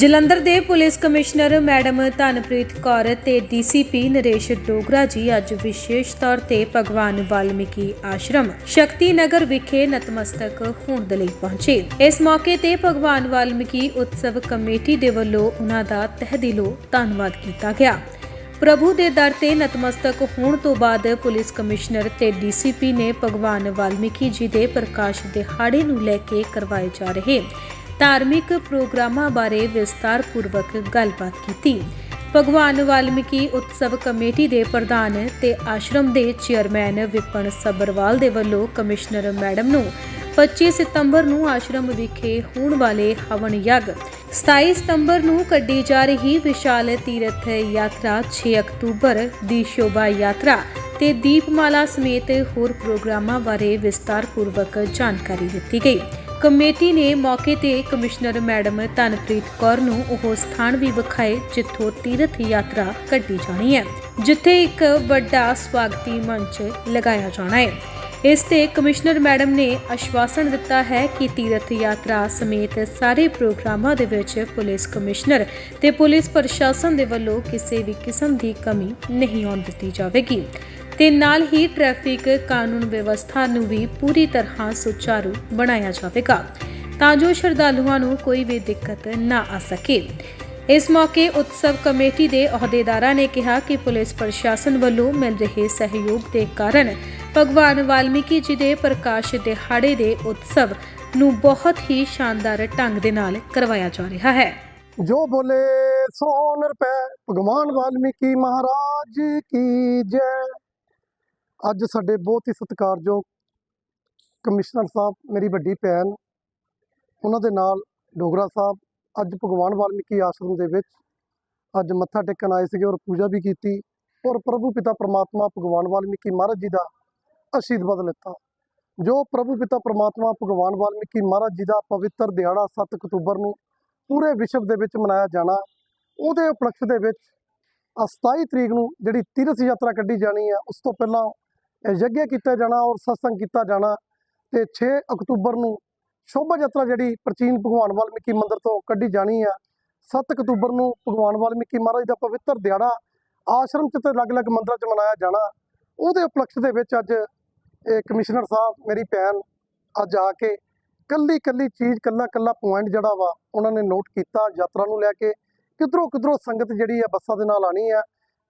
ਜਲੰਧਰ ਦੇ police commissioner madam Dhanpreet Kaur ਤੇ DCP Naresh Dogra ਜੀ ਅੱਜ ਵਿਸ਼ੇਸ਼ ਤੌਰ ਤੇ ਭਗਵਾਨ ਵਾਲਮੀਕੀ ਆਸ਼ਰਮ ਸ਼ਕਤੀ ਨਗਰ ਵਿਖੇ ਨਤਮਸਤਕ ਹੋਣ ਦੇ ਲਈ ਪਹੁੰਚੇ। ਇਸ ਮੌਕੇ ਤੇ ਭਗਵਾਨ ਵਾਲਮੀਕੀ ਉਤਸਵ ਕਮੇਟੀ ਦੇ ਵੱਲੋਂ ਉਹਨਾਂ ਦਾ ਤਹਿ ਦਿਲੋਂ ਧੰਨਵਾਦ ਕੀਤਾ ਗਿਆ। ਪ੍ਰਭੂ ਦੇ ਦਰ ਤੇ ਨਤਮਸਤਕ ਹੋਣ ਤੋਂ ਬਾਅਦ ਪੁਲਿਸ ਕਮਿਸ਼ਨਰ ਤੇ ਡੀਸੀਪੀ ਨੇ ਭਗਵਾਨ ਵਾਲਮੀਕੀ ਜੀ ਦੇ ਪ੍ਰਕਾਸ਼ ਦਿਹਾੜੇ ਨੂੰ ਲੈ ਕੇ ਕਰਵਾਏ ਜਾ ਰਹੇ। ਧਾਰਮਿਕ ਪ੍ਰੋਗਰਾਮਾਂ ਬਾਰੇ ਵਿਸਤਾਰਪੂਰਵਕ ਗੱਲਬਾਤ ਕੀਤੀ। ਭਗਵਾਨ ਵਾਲਮੀਕੀ ਉਤਸਵ ਕਮੇਟੀ ਦੇ ਪ੍ਰਧਾਨ ਤੇ ਆਸ਼ਰਮ ਦੇ ਚੇਅਰਮੈਨ ਵਿਪਨ ਸੱਬਰਵਾਲ ਦੇ ਵੱਲੋਂ ਕਮਿਸ਼ਨਰ ਮੈਡਮ ਨੂੰ 25 ਸਤੰਬਰ ਨੂੰ ਆਸ਼ਰਮ ਵਿਖੇ ਹੋਣ ਵਾਲੇ ਹਵਨ ਯੱਗ 27 ਸਤੰਬਰ ਨੂੰ ਕੱਢੀ ਜਾ ਰਹੀ ਵਿਸ਼ਾਲ ਤੀਰਥ ਯਾਤਰਾ 6 ਅਕਤੂਬਰ ਦੀ ਸ਼ੋਭਾ ਯਾਤਰਾ ਤੇ ਦੀਪਮਾਲਾ ਸਮੇਤ ਹੋਰ ਪ੍ਰੋਗਰਾਮਾਂ ਬਾਰੇ ਵਿਸਤਾਰਪੂਰਵਕ ਜਾਣਕਾਰੀ ਦਿੱਤੀ ਗਈ। ਕਮੇਟੀ ਨੇ ਮੌਕੇ ਤੇ ਕਮਿਸ਼ਨਰ ਮੈਡਮ ਧਨਪ੍ਰੀਤ ਕੌਰ ਨੂੰ ਉਹ ਸਥਾਨ ਵੀ ਵਿਖਾਏ, ਜਿੱਥੋਂ ਤੀਰਥ ਯਾਤਰਾ ਕੱਢੀ ਜਾਣੀ ਹੈ, ਜਿੱਥੇ ਇੱਕ ਵੱਡਾ ਸਵਾਗਤੀ ਮੰਚ ਲਗਾਇਆ ਜਾਣਾ ਹੈ। ਇਸ ਤੇ ਕਮਿਸ਼ਨਰ ਮੈਡਮ ਨੇ ਆਸ਼ਵਾਸਨ ਦਿੱਤਾ ਹੈ ਕਿ ਤੀਰਥ ਯਾਤਰਾ ਸਮੇਤ ਸਾਰੇ ਪ੍ਰੋਗਰਾਮਾਂ ਦੇ ਵਿੱਚ ਪੁਲਿਸ ਕਮਿਸ਼ਨਰ ਤੇ ਪੁਲਿਸ ਪ੍ਰਸ਼ਾਸਨ ਦੇ ਵੱਲੋਂ ਕਿਸੇ ਵੀ ਕਿਸਮ ਦੀ ਕਮੀ ਨਹੀਂ ਆਉਣ ਦਿੱਤੀ ਜਾਵੇਗੀ। ਤੇ ਨਾਲ ਹੀ ਟ੍ਰੈਫਿਕ ਕਾਨੂੰਨ ਵਿਵਸਥਾ ਨੂੰ ਵੀ ਪੂਰੀ ਤਰ੍ਹਾਂ ਸੁਚਾਰੂ ਬਣਾਇਆ ਜਾਵੇਗਾ, ਤਾਂ ਜੋ ਸ਼ਰਧਾਲੂਆਂ ਨੂੰ ਕੋਈ ਵੀ ਦਿੱਕਤ ਨਾ ਆ ਸਕੇ। ਇਸ ਮੌਕੇ ਉਤਸਵ ਕਮੇਟੀ ਦੇ ਅਹੁਦੇਦਾਰਾਂ ਨੇ ਕਿਹਾ ਕਿ ਪੁਲਿਸ ਪ੍ਰਸ਼ਾਸਨ ਵੱਲੋਂ ਮਿਲ ਰਹੇ ਸਹਿਯੋਗ ਦੇ ਕਾਰਨ ਭਗਵਾਨ ਵਾਲਮੀਕੀ ਜੀ ਦੇ ਪ੍ਰਕਾਸ਼ ਦਿਹਾੜੇ ਦੇ ਉਤਸਵ ਨੂੰ ਬਹੁਤ ਹੀ ਸ਼ਾਨਦਾਰ ਢੰਗ ਦੇ ਨਾਲ ਕਰਵਾਇਆ ਜਾ ਰਿਹਾ ਹੈ। ਜੋ ਬੋਲੇ ਸੋ ਨਿਰਪੈ, ਭਗਵਾਨ ਵਾਲਮੀਕੀ ਮਹਾਰਾਜ ਕੀ ਜੈ। ਅੱਜ ਸਾਡੇ ਬਹੁਤ ਹੀ ਸਤਿਕਾਰਯੋਗ ਕਮਿਸ਼ਨਰ ਸਾਹਿਬ, ਮੇਰੀ ਵੱਡੀ ਭੈਣ, ਉਹਨਾਂ ਦੇ ਨਾਲ ਡੋਗਰਾ ਸਾਹਿਬ, ਅੱਜ ਭਗਵਾਨ ਵਾਲਮੀਕੀ ਆਸ਼ਰਮ ਦੇ ਵਿੱਚ ਅੱਜ ਮੱਥਾ ਟੇਕਣ ਆਏ ਸੀਗੇ ਔਰ ਪੂਜਾ ਵੀ ਕੀਤੀ ਔਰ ਪ੍ਰਭੂ ਪਿਤਾ ਪਰਮਾਤਮਾ ਭਗਵਾਨ ਵਾਲਮੀਕੀ ਮਹਾਰਾਜ ਜੀ ਦਾ ਅਸ਼ੀਰਵਾਦ ਲਿੱਤਾ। ਜੋ ਪ੍ਰਭੂ ਪਿਤਾ ਪਰਮਾਤਮਾ ਭਗਵਾਨ ਵਾਲਮੀਕੀ ਮਹਾਰਾਜ ਜੀ ਦਾ ਪਵਿੱਤਰ ਦਿਹਾੜਾ 7 ਅਕਤੂਬਰ ਨੂੰ ਪੂਰੇ ਵਿਸ਼ਵ ਦੇ ਵਿੱਚ ਮਨਾਇਆ ਜਾਣਾ, ਉਹਦੇ ਉਪਲਕਸ਼ ਦੇ ਵਿੱਚ ਆਹ 27 ਤਰੀਕ ਨੂੰ ਜਿਹੜੀ ਤੀਰਥ ਯਾਤਰਾ ਕੱਢੀ ਜਾਣੀ ਹੈ ਉਸ ਤੋਂ ਪਹਿਲਾਂ ਯੱਗ ਕੀਤਾ ਜਾਣਾ ਔਰ ਸਤਸੰਗ ਕੀਤਾ ਜਾਣਾ ਤੇ 6 ਅਕਤੂਬਰ ਨੂੰ ਸ਼ੋਭਾ ਯਾਤਰਾ ਜਿਹੜੀ ਪ੍ਰਾਚੀਨ ਭਗਵਾਨ ਵਾਲਮੀਕੀ ਮੰਦਿਰ ਤੋਂ ਕੱਢੀ ਜਾਣੀ ਆ। 7 ਅਕਤੂਬਰ ਨੂੰ ਭਗਵਾਨ ਵਾਲਮੀਕੀ ਮਹਾਰਾਜ ਦਾ ਪਵਿੱਤਰ ਦਿਹਾੜਾ ਆਸ਼ਰਮ 'ਚ ਤੇ ਅਲੱਗ-ਅਲੱਗ ਮੰਦਰਾਂ 'ਚ ਮਨਾਇਆ ਜਾਣਾ। ਉਹਦੇ ਉਪਲਕਸ਼ ਦੇ ਵਿੱਚ ਅੱਜ ਇਹ ਕਮਿਸ਼ਨਰ ਸਾਹਿਬ, ਮੇਰੀ ਭੈਣ ਅੱਜ ਆ ਕੇ ਕੱਲੀ ਕੱਲੀ ਚੀਜ਼ ਕੱਲਾ ਕੱਲਾ ਪੁਆਇੰਟ ਜਿਹੜਾ ਵਾ ਉਹਨਾਂ ਨੇ ਨੋਟ ਕੀਤਾ, ਯਾਤਰਾ ਨੂੰ ਲੈ ਕੇ ਕਿਧਰੋਂ ਕਿਧਰੋਂ ਸੰਗਤ ਜਿਹੜੀ ਆ ਬੱਸਾਂ ਦੇ ਨਾਲ ਆਣੀ ਆ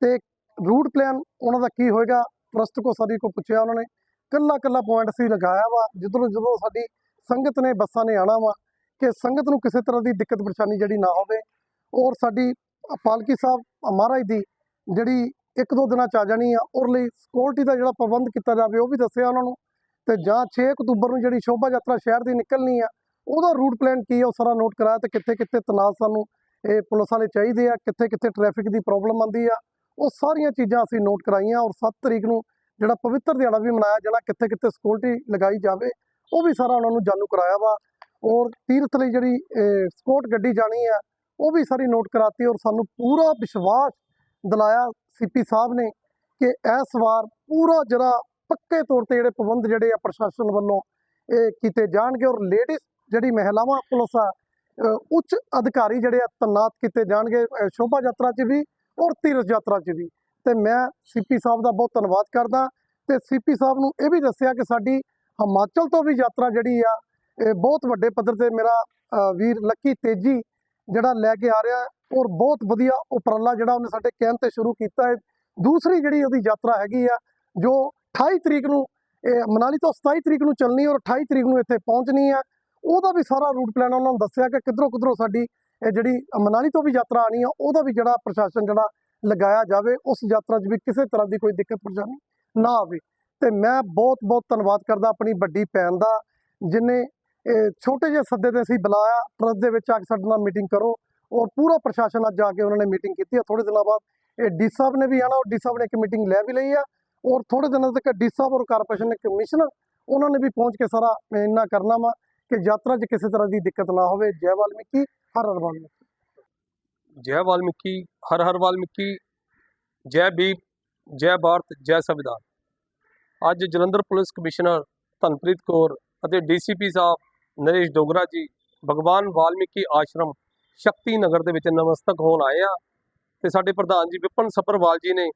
ਤੇ ਰੂਟ ਪਲਾਨ ਉਹਨਾਂ ਦਾ ਕੀ ਹੋਏਗਾ ਟਰਸਟ ਕੋ ਸਾਡੀ ਕੋ ਪੁੱਛਿਆ ਉਹਨਾਂ ਨੇ, ਕੱਲਾ ਕੱਲਾ ਪੁਆਇੰਟ ਅਸੀਂ ਲਗਾਇਆ ਵਾ, ਜਿੱਧਰੋਂ ਜਦੋਂ ਸਾਡੀ ਸੰਗਤ ਨੇ ਬੱਸਾਂ ਨੇ ਆਣਾ ਵਾ, ਕਿ ਸੰਗਤ ਨੂੰ ਕਿਸੇ ਤਰ੍ਹਾਂ ਦੀ ਦਿੱਕਤ ਪਰੇਸ਼ਾਨੀ ਜਿਹੜੀ ਨਾ ਹੋਵੇ। ਔਰ ਸਾਡੀ ਪਾਲਕੀ ਸਾਹਿਬ ਮਹਾਰਾਜ ਦੀ ਜਿਹੜੀ ਇੱਕ ਦੋ ਦਿਨਾਂ ਚ ਆ ਜਾਣੀ ਆ, ਔਰ ਲਈ ਸਿਕਿਉਰਿਟੀ ਦਾ ਜਿਹੜਾ ਪ੍ਰਬੰਧ ਕੀਤਾ ਜਾਵੇ ਉਹ ਵੀ ਦੱਸਿਆ ਉਹਨਾਂ ਨੂੰ। ਤੇ ਜਾਂ 6 ਅਕਤੂਬਰ ਨੂੰ ਜਿਹੜੀ ਸ਼ੋਭਾ ਯਾਤਰਾ ਸ਼ਹਿਰ ਦੀ ਨਿਕਲਣੀ ਆ, ਉਹਦਾ ਰੂਟ ਪਲਾਨ ਕੀ ਆ ਉਹ ਸਾਰਾ ਨੋਟ ਕਰਾਇਆ ਤੇ ਕਿੱਥੇ ਕਿੱਥੇ ਤਨਾਜ਼ ਸਾਨੂੰ ਇਹ ਪੁਲਿਸ ਵਾਲੇ ਚਾਹੀਦੇ ਆ ਕਿੱਥੇ ਕਿੱਥੇ ਟ੍ਰੈਫਿਕ ਦੀ ਪ੍ਰੋਬਲਮ ਆਉਂਦੀ ਆ। ਉਹ ਸਾਰੀਆਂ ਚੀਜ਼ਾਂ ਅਸੀਂ ਨੋਟ ਕਰਾਈਆਂ ਔਰ 7 ਤਰੀਕ ਨੂੰ ਜਿਹੜਾ ਪਵਿੱਤਰ ਦਿਹਾੜਾ ਵੀ ਮਨਾਇਆ ਜਾਣਾ ਕਿੱਥੇ ਕਿੱਥੇ ਸਿਕਿਉਰਿਟੀ ਲਗਾਈ ਜਾਵੇ, ਉਹ ਵੀ ਸਾਰਾ ਉਹਨਾਂ ਨੂੰ ਜਾਣੂ ਕਰਾਇਆ ਵਾ ਔਰ ਤੀਰਥ ਲਈ ਜਿਹੜੀ ਸਪੋਰਟ ਗੱਡੀ ਜਾਣੀ ਆ, ਉਹ ਵੀ ਸਾਰੀ ਨੋਟ ਕਰਾਤੀ ਔਰ ਸਾਨੂੰ ਪੂਰਾ ਵਿਸ਼ਵਾਸ ਦਿਲਾਇਆ ਸੀਪੀ ਸਾਹਿਬ ਨੇ ਕਿ ਇਸ ਵਾਰ ਪੂਰਾ ਜਿਹੜਾ ਪੱਕੇ ਤੌਰ ਤੇ ਜਿਹੜੇ ਪ੍ਰਬੰਧ ਜਿਹੜੇ ਆ ਪ੍ਰਸ਼ਾਸਨ ਵੱਲੋਂ ਇਹ ਕੀਤੇ ਜਾਣਗੇ ਔਰ ਲੇਡੀਜ਼ ਜਿਹੜੀ ਮਹਿਲਾਵਾਂ ਪੁਲਿਸ ਆ ਉੱਚ ਅਧਿਕਾਰੀ ਜਿਹੜੇ ਆ, ਤੈਨਾਤ ਕੀਤੇ ਜਾਣਗੇ ਸ਼ੋਭਾ ਯਾਤਰਾ 'ਚ ਵੀ ਔਰ ਤੀਰਥ ਯਾਤਰਾ 'ਚ ਵੀ। ਤੇ ਮੈਂ ਸੀਪੀ ਸਾਹਿਬ ਦਾ ਬਹੁਤ ਧੰਨਵਾਦ ਕਰਦਾ। ਤੇ ਸੀਪੀ ਸਾਹਿਬ ਨੂੰ ਇਹ ਵੀ ਦੱਸਿਆ ਕਿ ਸਾਡੀ ਹਿਮਾਚਲ ਤੋਂ ਵੀ ਯਾਤਰਾ ਜਿਹੜੀ ਆ, ਇਹ ਬਹੁਤ ਵੱਡੇ ਪੱਧਰ ਤੇ ਮੇਰਾ ਵੀਰ ਲੱਕੀ ਤੇਜੀ ਜਿਹੜਾ ਲੈ ਕੇ ਆ ਰਿਹਾ ਔਰ ਬਹੁਤ ਵਧੀਆ ਉਪਰਾਲਾ ਜਿਹੜਾ ਉਹਨੇ ਸਾਡੇ ਕਹਿਣ ਤੇ ਸ਼ੁਰੂ ਕੀਤਾ ਹੈ। ਦੂਸਰੀ ਜਿਹੜੀ ਉਹਦੀ ਯਾਤਰਾ ਹੈਗੀ ਆ, ਜੋ 28 ਤਰੀਕ ਨੂੰ, ਇਹ ਮਨਾਲੀ ਤੋਂ 27 ਤਰੀਕ ਨੂੰ ਚੱਲਣੀ ਔਰ 28 ਤਰੀਕ ਨੂੰ ਇੱਥੇ ਪਹੁੰਚਣੀ ਆ, ਉਹਦਾ ਵੀ ਸਾਰਾ ਰੂਟ ਪਲਾਨ ਉਹਨਾਂ ਨੂੰ ਦੱਸਿਆ ਕਿ ਕਿੱਧਰੋਂ ਕਿੱਧਰੋਂ ਸਾਡੀ ਇਹ ਜਿਹੜੀ ਮਨਾਲੀ ਤੋਂ ਵੀ ਯਾਤਰਾ ਆਣੀ ਆ, ਉਹਦਾ ਵੀ ਜਿਹੜਾ ਪ੍ਰਸ਼ਾਸਨ ਜਿਹੜਾ ਲਗਾਇਆ ਜਾਵੇ, ਉਸ ਯਾਤਰਾ 'ਚ ਵੀ ਕਿਸੇ ਤਰ੍ਹਾਂ ਦੀ ਕੋਈ ਦਿੱਕਤ ਪਰੇਸ਼ਾਨੀ ਨਾ ਆਵੇ। ਤੇ ਮੈਂ ਬਹੁਤ ਬਹੁਤ ਧੰਨਵਾਦ ਕਰਦਾ ਆਪਣੀ ਵੱਡੀ ਭੈਣ ਦਾ, ਜਿਨੇ ਇਹ ਛੋਟੇ ਜਿਹੇ ਸੱਦੇ ਤੇ ਅਸੀਂ ਬੁਲਾਇਆ ਟਰੱਸਟ ਦੇ ਵਿੱਚ ਆ ਕੇ ਸਾਡੇ ਨਾਲ ਮੀਟਿੰਗ ਕਰੋ, ਔਰ ਪੂਰਾ ਪ੍ਰਸ਼ਾਸਨ ਅੱਜ ਆ ਕੇ ਉਹਨਾਂ ਨੇ ਮੀਟਿੰਗ ਕੀਤੀ ਹੈ ਥੋੜੇ ਦਿਨਾਂ ਬਾਅਦ ਇਹ ਡੀ ਸਾਹਿਬ ਨੇ ਵੀ ਆਣਾ ਔਰ ਡੀ ਸਾਹਿਬ ਨੇ ਇੱਕ ਮੀਟਿੰਗ ਲੈ ਵੀ ਲਈ ਆ, ਔਰ ਥੋੜੇ ਦਿਨਾਂ ਤੱਕ ਡੀ ਸਾਹਿਬ ਔਰ ਕਾਰਪੋਰੇਸ਼ਨ ਦੇ ਕਮਿਸ਼ਨਰ, ਉਹਨਾਂ ਨੇ ਵੀ ਪਹੁੰਚ ਕੇ ਸਾਰਾ ਇੰਨਾ ਕਰਨਾ ਵਾ। ਕਿ ਯਾਤਰਾ 'ਚ ਕਿਸੇ ਤਰ੍ਹਾਂ ਦੀ ਦਿੱਕਤ ਨਾ ਹੋਵੇ। ਜੈ ਵਾਲਮੀਕੀ, ਹਰ ਹਰ ਵਾਲਮੀਕੀ। ਜੈ ਵਾਲਮੀਕੀ, ਹਰ ਹਰ ਵਾਲਮੀਕੀ। ਜੈ ਭੀਮ ਜੈ ਭਾਰਤ, ਜੈ ਸੰਵਿਧਾਨ। ਅੱਜ ਜਲੰਧਰ ਪੁਲਿਸ ਕਮਿਸ਼ਨਰ ਧਨਪ੍ਰੀਤ ਕੌਰ ਅਤੇ ਡੀਸੀਪੀ ਸਾਹਿਬ ਨਰੇਸ਼ ਡੋਗਰਾ ਜੀ ਭਗਵਾਨ ਵਾਲਮੀਕੀ ਆਸ਼ਰਮ ਸ਼ਕਤੀ ਨਗਰ ਦੇ ਵਿੱਚ ਨਮਸਤਕ ਹੋਣ ਆਏ ਆ ਤੇ ਸਾਡੇ ਪ੍ਰਧਾਨ ਜੀ ਵਿਪਨ ਸੱਭਰਵਾਲ ਜੀ ਨੇ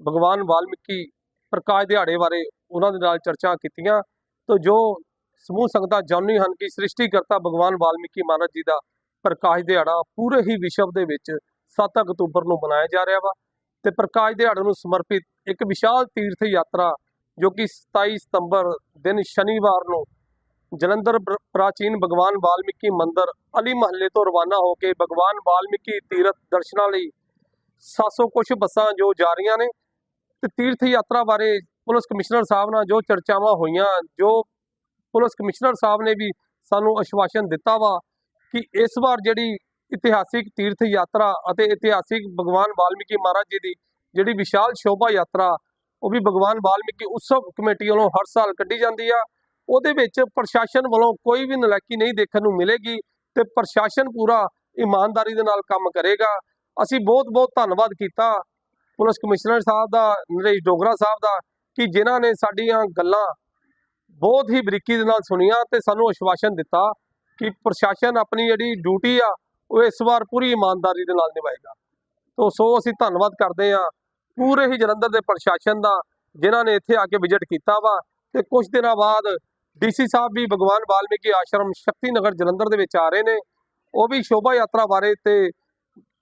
ਭਗਵਾਨ ਵਾਲਮੀਕੀ ਪ੍ਰਕਾਸ਼ ਦਿਹਾੜੇ ਬਾਰੇ ਉਹਨਾਂ ਦੇ ਨਾਲ ਚਰਚਾ ਕੀਤੀਆਂ। ਤਾਂ ਜੋ ਸਮੂਹ ਸੰਗਤਾਂ ਜਾਣਨੀ ਹਨ ਕਿ ਸ੍ਰਿਸ਼ਟੀਕਰਤਾ ਭਗਵਾਨ ਵਾਲਮੀਕੀ ਮਹਾਰਾਜ ਜੀ ਦਾ ਪ੍ਰਕਾਸ਼ ਦਿਹਾੜਾ ਪੂਰੇ ਹੀ ਵਿਸ਼ਵ ਦੇ ਵਿੱਚ 7 ਅਕਤੂਬਰ ਨੂੰ ਮਨਾਇਆ ਜਾ ਰਿਹਾ ਵਾ ਤੇ ਪ੍ਰਕਾਸ਼ ਦਿਹਾੜੇ ਨੂੰ ਸਮਰਪਿਤ ਇੱਕ ਵਿਸ਼ਾਲ ਤੀਰਥ ਯਾਤਰਾ ਜੋ ਕਿ 27 ਸਤੰਬਰ ਦਿਨ ਸ਼ਨੀਵਾਰ ਨੂੰ ਜਲੰਧਰ ਪ੍ਰਾਚੀਨ ਭਗਵਾਨ ਵਾਲਮੀਕੀ ਮੰਦਿਰ ਅਲੀ ਮਹੱਲੇ ਤੋਂ ਰਵਾਨਾ ਹੋ ਕੇ ਭਗਵਾਨ ਵਾਲਮੀਕੀ ਤੀਰਥ ਦਰਸ਼ਨਾਂ ਲਈ 700 ਕੁਛ ਬੱਸਾਂ ਜੋ ਜਾ ਰਹੀਆਂ ਨੇ ਤੇ ਤੀਰਥ ਯਾਤਰਾ ਬਾਰੇ ਪੁਲਿਸ ਕਮਿਸ਼ਨਰ ਸਾਹਿਬ ਨਾਲ ਜੋ ਚਰਚਾਵਾਂ ਹੋਈਆਂ ਜੋ ਪੁਲਿਸ ਕਮਿਸ਼ਨਰ ਸਾਹਿਬ ਨੇ ਵੀ ਸਾਨੂੰ ਅਸ਼ਵਾਸਨ ਦਿੱਤਾ ਵਾ ਕਿ ਇਸ ਵਾਰ ਜਿਹੜੀ ਇਤਿਹਾਸਿਕ ਤੀਰਥ ਯਾਤਰਾ ਅਤੇ ਇਤਿਹਾਸਿਕ ਭਗਵਾਨ ਵਾਲਮੀਕੀ ਮਹਾਰਾਜ ਜੀ ਦੀ ਜਿਹੜੀ ਵਿਸ਼ਾਲ ਸ਼ੋਭਾ ਯਾਤਰਾ, ਉਹ ਵੀ ਭਗਵਾਨ ਵਾਲਮੀਕੀ ਉਤਸਵ ਕਮੇਟੀ ਵੱਲੋਂ ਹਰ ਸਾਲ ਕੱਢੀ ਜਾਂਦੀ ਆ। ਉਹਦੇ ਵਿੱਚ ਪ੍ਰਸ਼ਾਸਨ ਵੱਲੋਂ ਕੋਈ ਵੀ ਨਲਾਇਕੀ ਨਹੀਂ ਦੇਖਣ ਨੂੰ ਮਿਲੇਗੀ ਤੇ ਪ੍ਰਸ਼ਾਸਨ ਪੂਰਾ ਇਮਾਨਦਾਰੀ ਦੇ ਨਾਲ ਕੰਮ ਕਰੇਗਾ। ਅਸੀਂ ਬਹੁਤ ਬਹੁਤ ਧੰਨਵਾਦ ਕੀਤਾ ਪੁਲਿਸ ਕਮਿਸ਼ਨਰ ਸਾਹਿਬ ਦਾ, ਨਰੇਸ਼ ਡੋਗਰਾ ਸਾਹਿਬ ਦਾ, ਕਿ ਜਿਨ੍ਹਾਂ ਨੇ ਸਾਡੀਆਂ ਗੱਲਾਂ ਬਹੁਤ ਹੀ ਬਰੀਕੀ ਦੇ ਨਾਲ ਸੁਣੀਆਂ ਤੇ ਸਾਨੂੰ ਅਸ਼ਵਾਸਨ ਦਿੱਤਾ ਕਿ ਪ੍ਰਸ਼ਾਸਨ ਆਪਣੀ ਜਿਹੜੀ ਡਿਊਟੀ ਆ, ਉਹ ਇਸ ਵਾਰ ਪੂਰੀ ਇਮਾਨਦਾਰੀ ਦੇ ਨਾਲ ਨਿਭਾਏਗਾ। ਤੋ ਸੋ ਅਸੀਂ ਧੰਨਵਾਦ ਕਰਦੇ ਹਾਂ ਪੂਰੇ ਹੀ ਜਲੰਧਰ ਦੇ ਪ੍ਰਸ਼ਾਸਨ ਦਾ, ਜਿਨ੍ਹਾਂ ਨੇ ਇੱਥੇ ਆ ਕੇ ਵਿਜ਼ਿਟ ਕੀਤਾ ਵਾ ਤੇ ਕੁਝ ਦਿਨਾਂ ਬਾਅਦ ਡੀਸੀ ਸਾਹਿਬ ਵੀ ਭਗਵਾਨ ਵਾਲਮੀਕੀ ਆਸ਼ਰਮ ਸ਼ਕਤੀ ਨਗਰ ਜਲੰਧਰ ਦੇ ਵਿੱਚ ਆ ਰਹੇ ਨੇ। ਉਹ ਵੀ ਸ਼ੋਭਾ ਯਾਤਰਾ ਬਾਰੇ ਤੇ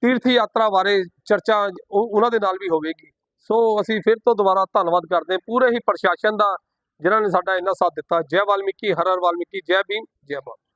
ਤੀਰਥ ਯਾਤਰਾ ਬਾਰੇ ਚਰਚਾ ਉਹ- ਉਹਨਾਂ ਦੇ ਨਾਲ ਵੀ ਹੋਵੇਗੀ। ਸੋ ਅਸੀਂ ਫਿਰ ਤੋਂ ਦੁਬਾਰਾ ਧੰਨਵਾਦ ਕਰਦੇ ਪੂਰੇ ਹੀ ਪ੍ਰਸ਼ਾਸਨ ਦਾ ਜਿਨ੍ਹਾਂ ਨੇ ਸਾਡਾ ਇੰਨਾ ਸਾਥ ਦਿੱਤਾ। ਜੈ ਵਾਲਮੀਕੀ, ਹਰ ਹਰ ਵਾਲਮੀਕੀ, ਜੈ ਭੀਮ, ਜੈ ਭਾਰਤ।